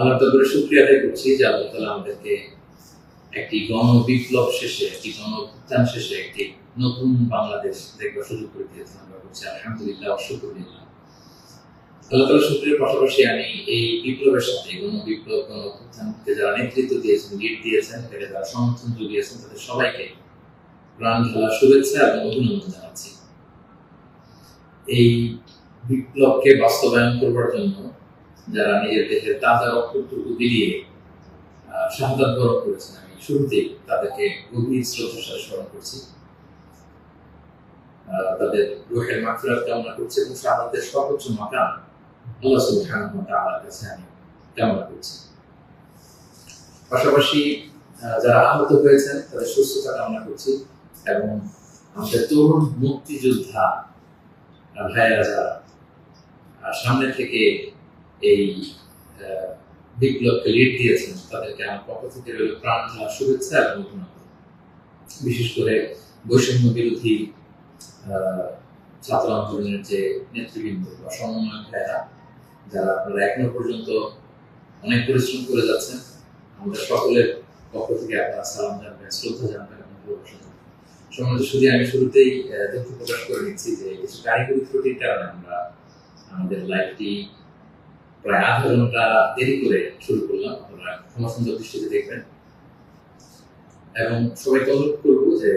আল্লাহ তাদের শুক্রিয়া আদায় করছি যে আল্লাহ তালা আমাদেরকে একটি গণ বিপ্লব শেষে, একটি গণ উত্থান শেষে একটি নতুন বাংলাদেশ দেখবার সুযোগ করে দিয়েছেন আমরা করছি আলহামদুলিল্লাহ শুক্রিয়া আল্লাহ তালা পাশাপাশি আমি এই বিপ্লবের সাথে গণ বিপ্লব গণ যারা নেতৃত্ব দিয়েছেন লিড দিয়েছেন তাকে যারা সমর্থন জুগিয়েছেন, তাদের সবাইকে প্রাণ ঢালা শুভেচ্ছা এবং অভিনন্দন জানাচ্ছি। এই বিপ্লবকে বাস্তবায়ন করবার জন্য যারা নিজের তাজা রক্তটুকু বিলিয়ে শাহাদ বরণ করেছেন, আমি শুরুতেই তাদেরকে গভীর শ্রদ্ধার সাথে স্মরণ করছি। তাদের রোহের মাকফিরাত কামনা করছি এবং সর্বোচ্চ আল্লাহ কাছে আমি কামনা করছি। পাশাপাশি যারা আহত হয়েছেন, তাদের সুস্থতা কামনা করছি এবং আমাদের তরুণ মুক্তিযোদ্ধা ভাইয়েরা যারা সামনে থেকে এই বিপ্লবকে লিড দিয়েছেন। তাদেরকে আমার পক্ষ থেকে রইল প্রাণ শুভেচ্ছা এবং অভিনন্দন। বিশেষ করে বৈষম্য বিরোধী ছাত্র আন্দোলনের যে নেতৃবৃন্দ বা সমন্বয় ভাইয়েরা যারা আপনারা এখনও পর্যন্ত অনেক পরিশ্রম করে যাচ্ছেন আমাদের সকলের পক্ষ থেকে আপনারা সালাম জানবেন, শ্রদ্ধা জানবেন এবং ভালোবাসা শুধু আমি শুরুতেই দুঃখ প্রকাশ করে নিচ্ছি যে কিছু কারিগরি ত্রুটির কারণে আমরা আমাদের লাইফটি প্রায় আধা ঘণ্টা দেরি করে শুরু করলাম। আপনারা ক্ষমা সুন্দর দৃষ্টিতে দেখবেন। এবং সবাইকে অনুরোধ যে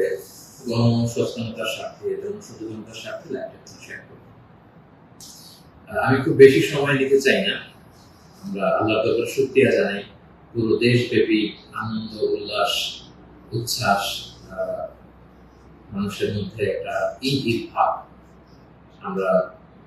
গণসচেতনতার স্বার্থে জনসচেতনতার স্বার্থে লাইভটা শেয়ার আমি খুব বেশি সময় নিতে চাই না। আমরা আল্লাহ তাআলার শুকরিয়া জানাই। পুরো দেশব্যাপী আনন্দ, উল্লাস, উচ্ছ্বাস মানুষের মধ্যে একটা ঈদ ভাব আমরা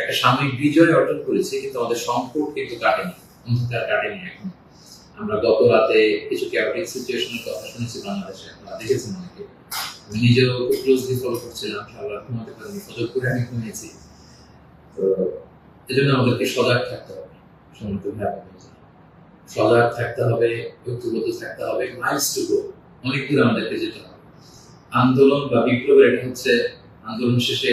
একটা সাময়িক বিজয় অর্জন করেছি, কিন্তু আমাদের সংকট কিন্তু কাটেনি, অন্ধকার কাটেনি এখন। আমরা গত রাতে কিছু ক্যাপিটিক সিচুয়েশনের কথা শুনেছি বাংলাদেশে, আপনারা দেখেছেন অনেকে। আমি নিজেও খুব ক্লোজলি ফলো করছিলাম করে আমি তো এই জন্য আমাদেরকে সজাগ থাকতে হবে ভাই সজাগ থাকতে হবে, ঐক্যবদ্ধ থাকতে হবে মাইলস টু গো অনেক দূর আমাদেরকে যেতে হবে। আন্দোলন বা বিপ্লবের এটা হচ্ছে, আন্দোলন শেষে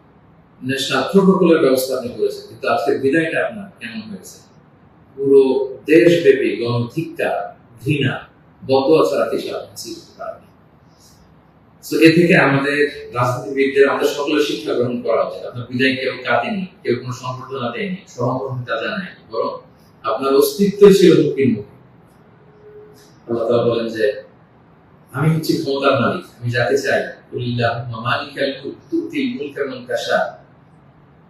ন্যাশনাল প্রোটোকলের ব্যবস্থা আপনি করেছেন, কিন্তু আজকের বিদায়টা আপনার কেমন হয়েছে? পুরো দেশব্যাপী গণধিক্কার ঘৃণা, বদয়া ছাড়া কিছু তো এ থেকে আমাদের রাজনীতিবিদদের, আমাদের সকলের শিক্ষা গ্রহণ করা উচিত। আপনার বিদায় কেউ কাঁদেনি, কেউ কোনো সম্বর্ধনা দেয়নি সহমর্মিতা জানায়নি, বরং আপনার অস্তিত্ব ছিল হুকির মুখে। বলেন যে, আমি হচ্ছি ক্ষমতার মালিক, আমি যাকে চাই কুলিল্লাহ মালিকাল মুলক তুতিল মুলকা মান তাশা।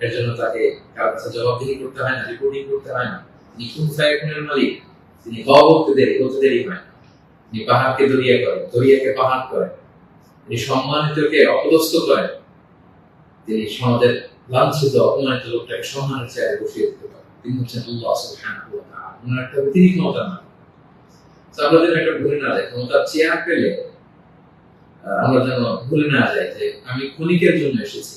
এর জন্য তাকে কাছে জবাবদিহি করতে হয় না রিপোর্টিং করতে হয় না। তিনি মালিক। তিনি দেরি দেরি হয় না। তিনি পাহাড়কে দরিয়া দরিয়াকে পাহাড় তিনি সম্মানিতকে তিনি সমাজের লাঞ্ছিত, অপমানিত লোকটাকে সম্মানের চেয়ারে বসিয়ে দিতে তিনি হচ্ছেন আল্লাহ সুবহানাহু ওয়া তাআলা। ওনার একটা তিনি ক্ষমতার মালিক তো আমরা যেন একটা ভুলে না যাই, ক্ষমতার চেয়ার পেলে আমরা যেন ভুলে না যাই যে আমি ক্ষণিকের জন্য এসেছি।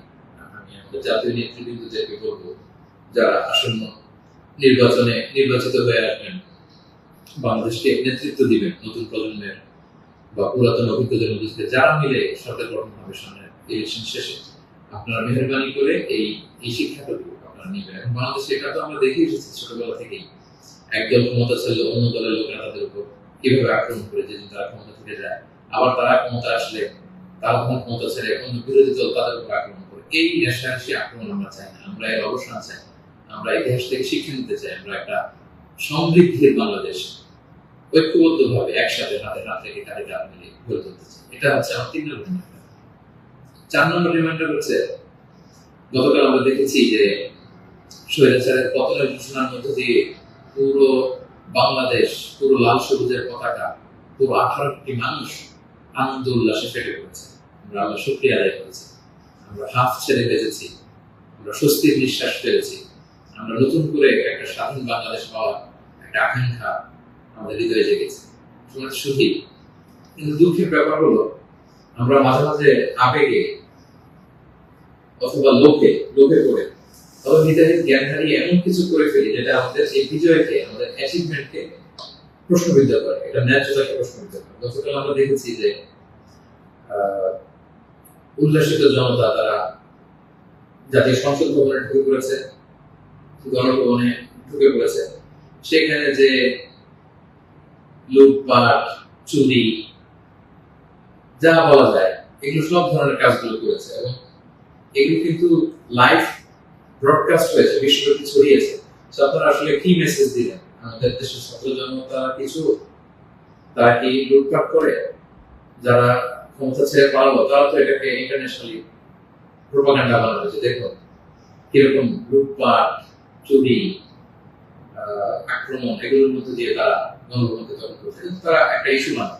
জাতীয় বলব, যারা আসন্ন নির্বাচনে নির্বাচিত হয়ে আসবেন, বাংলাদেশকে নেতৃত্ব দিবেন নতুন প্রজন্মের বা পুরাতন অভিজ্ঞদের মধ্যে যারা মিলে সরকার গঠন হবে সামনে ইলেকশন শেষে, আপনারা মেহরবানি করে এই এই শিক্ষাটুকু আপনারা নিবেন। এবং বাংলাদেশে এটা তো আমরা দেখে এসেছি ছোটবেলা থেকেই। একদল ক্ষমতা ছিল অন্য দলের লোকেরা তাদের উপর কীভাবে আক্রমণ করে, যেদিন তারা ক্ষমতা থেকে যায়, আবার তারা ক্ষমতা আসলে, তারা ক্ষমতা ছেড়ে অন্য বিরোধী দল তাদের উপর আক্রমণ করে। এই রেশারেশি আক্রমণ আমরা চাই না, আমরা এর অবসান চাই আমরা ইতিহাস থেকে শিক্ষা নিতে চাই, আমরা একটা সমৃদ্ধির বাংলাদেশ ঐক্যবদ্ধ ভাবে একসাথে হাতে হাত কাঁধে কাঁধ মিলে গড়ে তুলতে চাই। এটা হচ্ছে আমার তিন নম্বর চার নম্বর রিমাইন্ডার হচ্ছে, গতকাল আমরা দেখেছি যে স্বৈরাচারের পতনের ঘোষণার মধ্য দিয়ে পুরো বাংলাদেশ, পুরো লাল সবুজের পতাকা, পুরো আঠারো কোটি মানুষ আনন্দ উল্লাসে ফেটে পড়েছে। আমরা আল্লাহ শুক্রিয়া আদায় করেছি। আমরা হাফ ছেড়ে বেঁচেছি, আমরা স্বস্তির নিঃশ্বাস ফেলেছি, আমরা নতুন করে একটা স্বাধীন বাংলাদেশ পাওয়ার একটা আকাঙ্ক্ষা আমাদের হৃদয়ে জেগেছে। তোমার সুখী কিন্তু দুঃখের ব্যাপার হলো, আমরা মাঝে মাঝে আবেগে অথবা লোকে লোকে করে তবে হৃদয়ের জ্ঞান হারিয়ে এমন কিছু করে ফেলি যেটা আমাদের এই বিজয়কে, আমাদের অ্যাচিভমেন্টকে প্রশ্নবিদ্ধ করে। এটা ন্যায্যতাকে প্রশ্নবিদ্ধ করে। গতকাল আমরা দেখেছি যে উল্লাসিত জনতা তারা জাতীয় সংসদ ভবনে ঢুকে পড়েছে, গণভবনে ঢুকে পড়েছে। সেখানে যে লুটপাট, চুরি, যা বলা যায়, এগুলো সব ধরনের কাজগুলো করেছে এবং এগুলো কিন্তু লাইভ ব্রডকাস্ট হয়েছে, বিশ্বব্যাপী ছড়িয়েছে। আপনারা আসলে কি মেসেজ দিলেন? আমাদের দেশের ছাত্র জনতা কিছু? তারা কি লুটপাট করে? যারা ক্ষমতা ছেড়ে পারল তারা তো এটাকে ইন্টারন্যাশনালি প্রোপাগান্ডা বানানো হয়েছে। দেখুন কীরকম লুটপাট, চুরি আক্রমণ, এগুলোর মধ্যে দিয়ে তারা গণভবনকে দখল করছে। কিন্তু তারা একটা ইস্যু মানে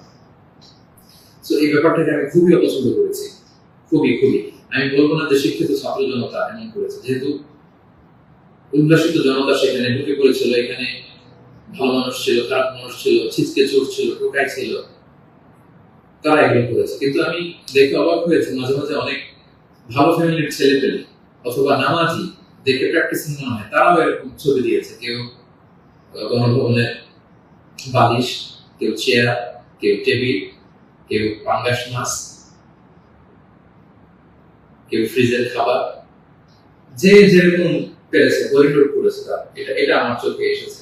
তো এই ব্যাপারটাকে আমি খুবই অপছন্দ করেছি। খুবই খুবই। আমি বলব না যে শিক্ষিত ছাত্র জনতা এমন করেছে। যেহেতু উল্লাসিত জনতা সেখানে ঢুকে পড়েছিল, এখানে ভালো মানুষ ছিল, খারাপ মানুষ ছিল ছিচকে চোর ছিল টোকাই ছিল। তারা এগুলো করেছে। কিন্তু আমি দেখে অবাক হয়েছি, মাঝে মাঝে অনেক ভালো ফ্যামিলির ছেলে পেলে অথবা নামাজি দেখে প্র্যাকটিসিং মনে হয়, তারাও এরকম ছবি দিয়েছে। কেউ গণভবনে বালিশ, কেউ চেয়ার, কেউ টেবিল, কেউ পাঙ্গাস মাছ, কেউ ফ্রিজের খাবার। যে যেরকম পেরেছে, করিডোর করেছে তার। এটা এটা আমার চোখে এসেছে।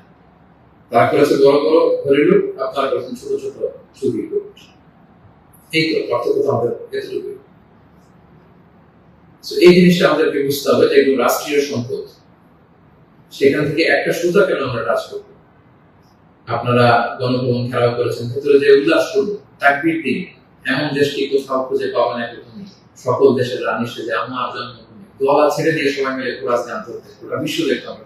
বড় বড় ছোট ছোট এই তো পার্থক্য আমাদের এই জিনিসটা আমাদেরকে বুঝতে হবে যে রাষ্ট্রীয় সম্পদ, সেখান থেকে একটা সুতা কেন আমরা করব? আপনারা গণভবন খেলাও করেছেন, ভেতরে যে উল্লাস করব, তাকবির দিন এমন দেশকে কোথাও খুঁজে পাওয়া না সকল দেশের রানী সেজে আমার জন্মভূমি গলা ছেড়ে দিয়ে সবাই মিলে কোরআন গান করতে, গোটা বিশ্ব দেখতে আমরা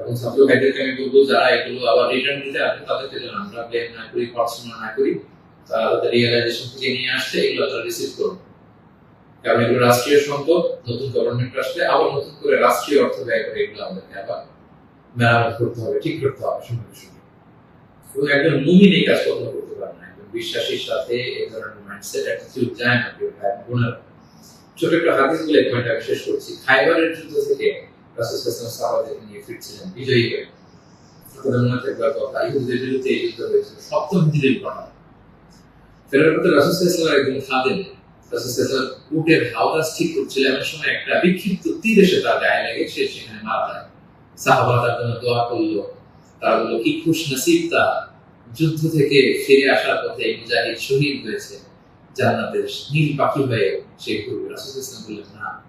এবং ভাইদেরকে আমি বলব, যারা এগুলো আবার রিটার্ন দিতে আসবে তাদেরকে যেন আমরা ব্লেম না করি পড়াশোনা না করি তাদের রিয়েলাইজেশন থেকে নিয়ে আসছে এগুলো তারা রিসিভ করুন কারণ এগুলো রাষ্ট্রীয় সম্পদ, নতুন গভর্নমেন্ট আসলে আবার নতুন করে রাষ্ট্রীয় অর্থ ব্যয় করে এগুলো আমাদেরকে আবার মেরামত করতে হবে, ঠিক করতে হবে, সঙ্গে সঙ্গে। এবং একজন মুমিন এই কাজ কখনো করতে পারে না, একজন বিশ্বাসীর সাথে এই ধরনের মাইন্ডসেট অ্যাটিটিউড যায় না ছোট একটা হাদিস বলে পয়েন্ট আমি শেষ করছি, খাইবারের যুদ্ধ থেকে রাসূল সাল্লাল্লাহু সাহাবাদেরকে নিয়ে যুদ্ধ তীর তার তার দোয়া করল। তারা বলল, কি খুশ নসিব তা। যুদ্ধ থেকে ফিরে আসার পথে মুজাহিদ শহীদ হয়েছে। জান্নাতের নীল পাখি হয়ে সে ঘুরবে। রাসূল ইসলাম বললেন, না।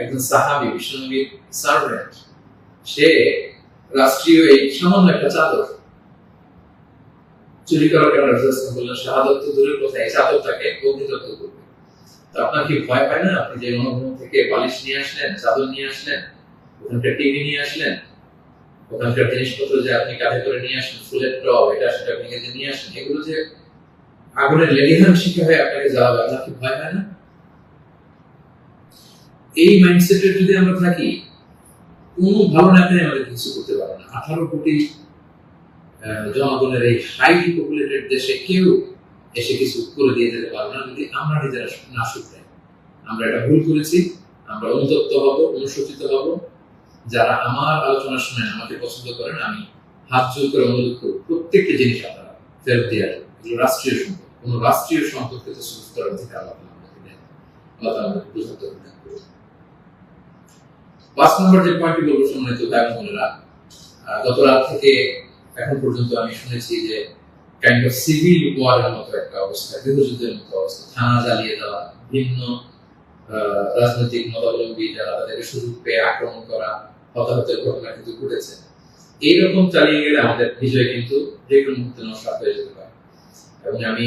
একজন সাহাবি বিশ্বনবীর সার্ভেন্ট, সে রাষ্ট্রীয় এই সামান্য একটা চাদর চুরি করার কারণে রাসূল বললেন শাহাদত তো দূরের কথা, এই চাদর তাকে অগ্নিদগ্ধ করবে তো আপনার কি ভয় পায় না? আপনি যে অনুভব থেকে বালিশ নিয়ে আসলেন, চাদর নিয়ে আসলেন, ওখানকার টিভি নিয়ে আসলেন, ওখানকার জিনিসপত্র যে আপনি কাঁধে করে নিয়ে আসেন, ফুলের টব, এটা সেটা ভেঙে যে নিয়ে আসেন, এগুলো যে আগুনের লেলিহান শিখে হয়ে আপনাকে জ্বালাবে, আপনার কি ভয় হয় না? এই মাইন্ডসেটের যদি আমরা থাকি, কোনো ভালো নেতাই আমাদের কিছু করতে পারে না। আঠারো কোটি জনগণের এই হাইলি পপুলেটেড দেশে কেউ এসে কিছু করে দিয়ে যেতে পারবে না যদি আমরা নিজেরা না শুধরাই। আমরা এটা ভুল করেছি, আমরা অনুতপ্ত হব, অনুশোচিত হব। যারা আমার আলোচনা শুনেন, আমাকে পছন্দ করেন, আমি হাত জোর করে অনুরোধ করব, প্রত্যেকটি জিনিস আপনারা ফেরত দিয়ে আসবেন রাষ্ট্রীয় সম্পদ। কোনো রাষ্ট্রীয় সম্পদকে তো করার অধিকার তাআলা আমাদেরকে দেন। আল্লাহ তাআলা আমাদেরকে বুঝতে পাঁচ নম্বর যে রাত। থেকে এখন পর্যন্ত আমি শুনেছি যে সিভিল ওয়ারের মতো একটা অবস্থা অবস্থা। থানা দেওয়া রাজনৈতিক মতাবলম্বী যারা তাদেরকে সুযোগ পেয়ে আক্রমণ করা, হতাহতের ঘটনা কিন্তু ঘটেছে। এইরকম চালিয়ে গেলে আমাদের বিজয় কিন্তু যে কোনো মুহূর্তে নষ্ট হয়ে যেতে পারে। এবং আমি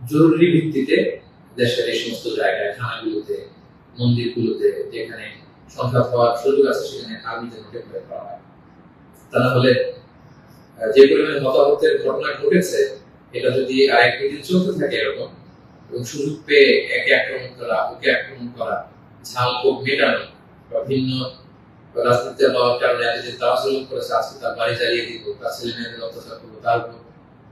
জরুরি ভিত্তিতে দেশের এই সমস্ত জায়গায়, থানাগুলোতে, মন্দিরগুলোতে, যেখানে সংঘাত হওয়ার সুযোগ আছে, সেখানে আর্মি যেন ডেপ্লয় করা হয়। তা না হলে যে পরিমাণে হতাহতের ঘটনা ঘটেছে, এটা যদি আর এক দিন চলতে থাকে এরকম, এবং সুযোগ পেয়ে একে আক্রমণ করা, ওকে আক্রমণ করা, ঝাল ক্ষোভ মেটানো, বা ভিন্ন রাজনীতিতে হওয়ার কারণে এত যে তারা করেছে, আজকে তার বাড়ি জ্বালিয়ে দিব, তার ছেলে মেয়েদের অত্যাচার করব, তার উপর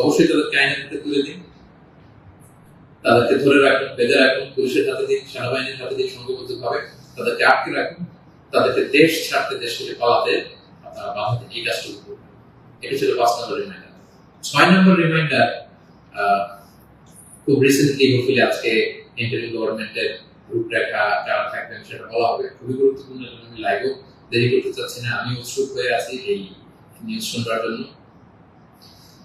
অবশ্যই তাদেরকে আইনের হাতে তুলে দিন। তাদেরকে ধরে রাখুন, বেঁধে রাখুন, পুলিশের হাতে দিন, সেনাবাহিনীর হাতে দিন, সংঘবদ্ধ ভাবে তাদেরকে আটকে রাখুন। তাদেরকে দেশ ছাড়তে, দেশ থেকে পালাতে আপনারা বাধা দিন এই কাজটুকু করবেন এটা ছিল পাঁচ নম্বর রিমাইন্ডার ছয় নম্বর রিমাইন্ডার খুব রিসেন্টলি হোপফুলি আজকে ইন্টারিম গভর্নমেন্টের রূপরেখা যারা থাকবেন সেটা বলা হবে। খুবই গুরুত্বপূর্ণ আমি লাইভও দেরি করতে চাচ্ছি না। আমি উৎসুক হয়ে আছি এই নিউজ শুনবার জন্য।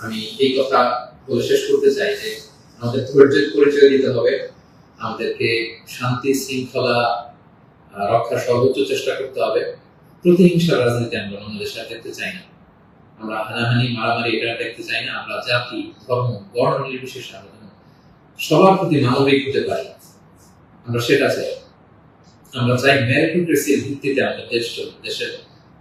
আমি এই কথা বলে শেষ করতে চাই যে আমাদের ধৈর্যের পরিচয় দিতে হবে। আমাদেরকে শান্তি, শৃঙ্খলা রক্ষার সর্বোচ্চ চেষ্টা করতে হবে। প্রতিহিংসা রাজনীতি আমরা বাংলাদেশে দেখতে চাই না। আমরা হানাহানি, মারামারি এটা দেখতে চাই না। আমরা জাতি, ধর্ম, বর্ণ নির্বিশেষে আমরা সবার প্রতি মানবিক হতে পারি। আমরা সেটা চাই। আমরা চাই মেরিটোক্রেসির ভিত্তিতে আমাদের দেশ চলবে দেশের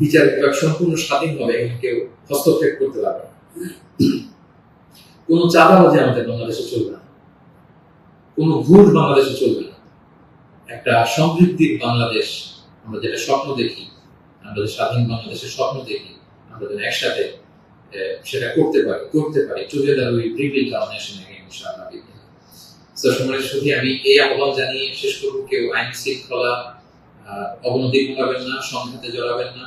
বিচার বিভাগ সম্পূর্ণ স্বাধীনভাবে কেউ হস্তক্ষেপ করতে পারবে। কোনো চাঁদাবাজি আমাদের বাংলাদেশে চলবে না। কোনো ঘুষ বাংলাদেশে চলবে না। একটা সমৃদ্ধির বাংলাদেশ আমরা যেটা স্বপ্ন দেখি, আমরা স্বাধীন বাংলাদেশের স্বপ্ন দেখি, আমরা যেন একসাথে সেটা করতে পারি করতে পারি। টুগেদার উই নেশন এগেইন ইনশাআল্লাহ তো সময়ের সাথে আমি এই আহ্বান জানিয়ে শেষ করব। কেউ আইন শৃঙ্খলা অবনতি ঘটাবেন না, সংঘাতে জড়াবেন না।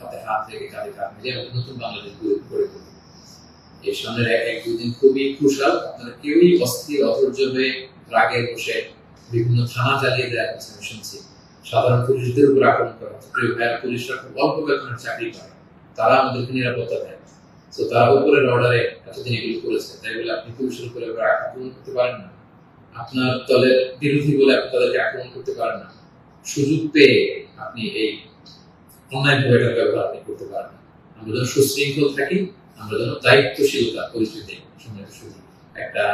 হাতে হাত রেখে কাঁধে কাঁধ মিলিয়ে আমাদের নতুন বাংলাদেশ গড়ে তুলব। এই সামনের এক এক দুদিন খুবই ক্রুশাল আপনারা কেউই অস্থির, অধৈর্য হয়ে রাগে বসে বিভিন্ন থানা চালিয়ে দেওয়া হচ্ছে আমি শুনছি। সাধারণ পুলিশদের উপর আক্রমণ করা হচ্ছে। প্রিয় ভাইয়ের, পুলিশরা খুব অল্প বেতনের চাকরি করে তারা আমাদেরকে নিরাপত্তা দেয়। তো তারা উপরের অর্ডারে এতদিন এগুলো করেছে। তাই বলে আপনি পুলিশের উপরে আক্রমণ করতে পারেন না। আপনার দলের বিরোধী বলে আপনি তাদেরকে আক্রমণ করতে পারেন না। সুযোগ পেয়ে আপনি এই অনলাইন ভাবে ব্যবহার আপনি করতে পারেন আমরা যেন সুশৃঙ্খল থাকি, আমরা যেন দায়িত্বশীলতা সুযোগ একটা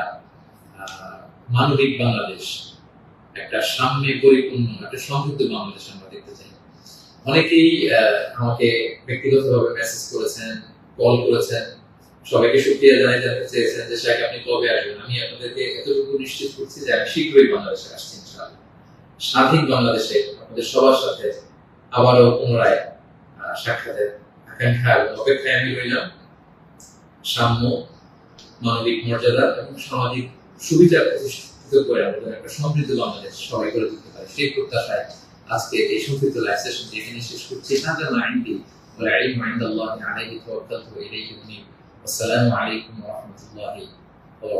মানবিক বাংলাদেশ, একটা সামনে পরিপূর্ণ, একটা সমৃদ্ধ বাংলাদেশ আমরা দেখতে চাই। অনেকেই আমাকে ব্যক্তিগতভাবে মেসেজ করেছেন কল করেছেন। সবাইকে সুক্রিয়া জানাই জানতে চেয়েছেন যে শেখ আপনি কবে আসবেন? আমি আপনাদেরকে এতটুকু নিশ্চিত করছি যে আমি শীঘ্রই বাংলাদেশে আসছি, ইনশাআল্লাহ। স্বাধীন বাংলাদেশে আপনাদের সবার সাথে আবারও পুনরায় আহ, সাক্ষাতের আকাঙ্ক্ষা এবং অপেক্ষায় আমি রইলাম সাম্য মানবিক মর্যাদা এবং সামাজিক সুবিধা প্রতিষ্ঠিত করে আমাদের একটা সমৃদ্ধ বাংলাদেশ সবাই করে তুলতে পারে সেই প্রত্যাশায় আজকে এই সংক্ষিপ্ত লাইভ সেশন এখানে শেষ করছি هذا ما عندي والعلم عند الله عليه توكلت واليه انيب والسلام عليكم ورحمه الله وبركاته